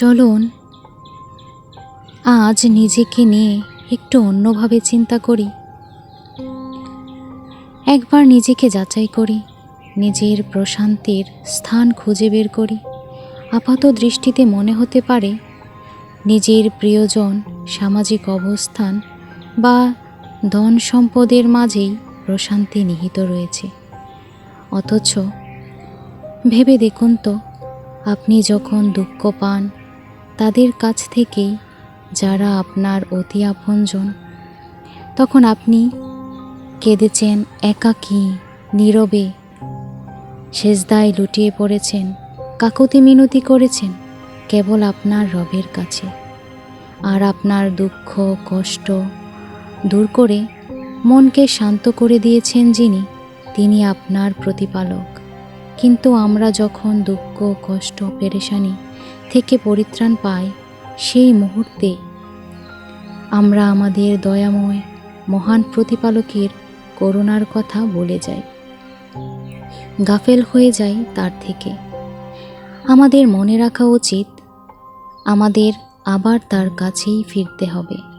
চলুন। আজ নিজেকে নিয়ে একটু অন্যভাবে চিন্তা করি। একবার নিজেকে যাচাই করি, নিজের প্রশান্তির স্থান খুঁজে বের করি। আপাত দৃষ্টিতে মনে হতে পারে, নিজের প্রিয়জন, সামাজিক অবস্থান বা ধন সম্পদের মাঝেই প্রশান্তি নিহিত রয়েছে। অথচ ভেবে দেখুন তো, আপনি যখন দুঃখ পান তাদের কাছ থেকেই যারা আপনার অতি আপনজন, তখন আপনি কেঁদেছেন একাকী, নীরবে, সেজদায় লুটিয়ে পড়েছেন, কাকুতি মিনতি করেছেন কেবল আপনার রবের কাছে। আর আপনার দুঃখ, কষ্ট দূর করে মনকে শান্ত করে দিয়েছেন যিনি, তিনি আপনার প্রতিপালক। কিন্তু আমরা যখন দুঃখ, কষ্ট, পেরেশানি থেকে পরিত্রাণ পাই, সেই মুহূর্তে আমরা আমাদের দয়াময়, মহান প্রতিপালকের করুণার কথা বলে যাই। গাফেল হয়ে যাই তার থেকে। আমাদের মনে রাখা উচিত, আমাদের আবার তার কাছেই ফিরতে হবে।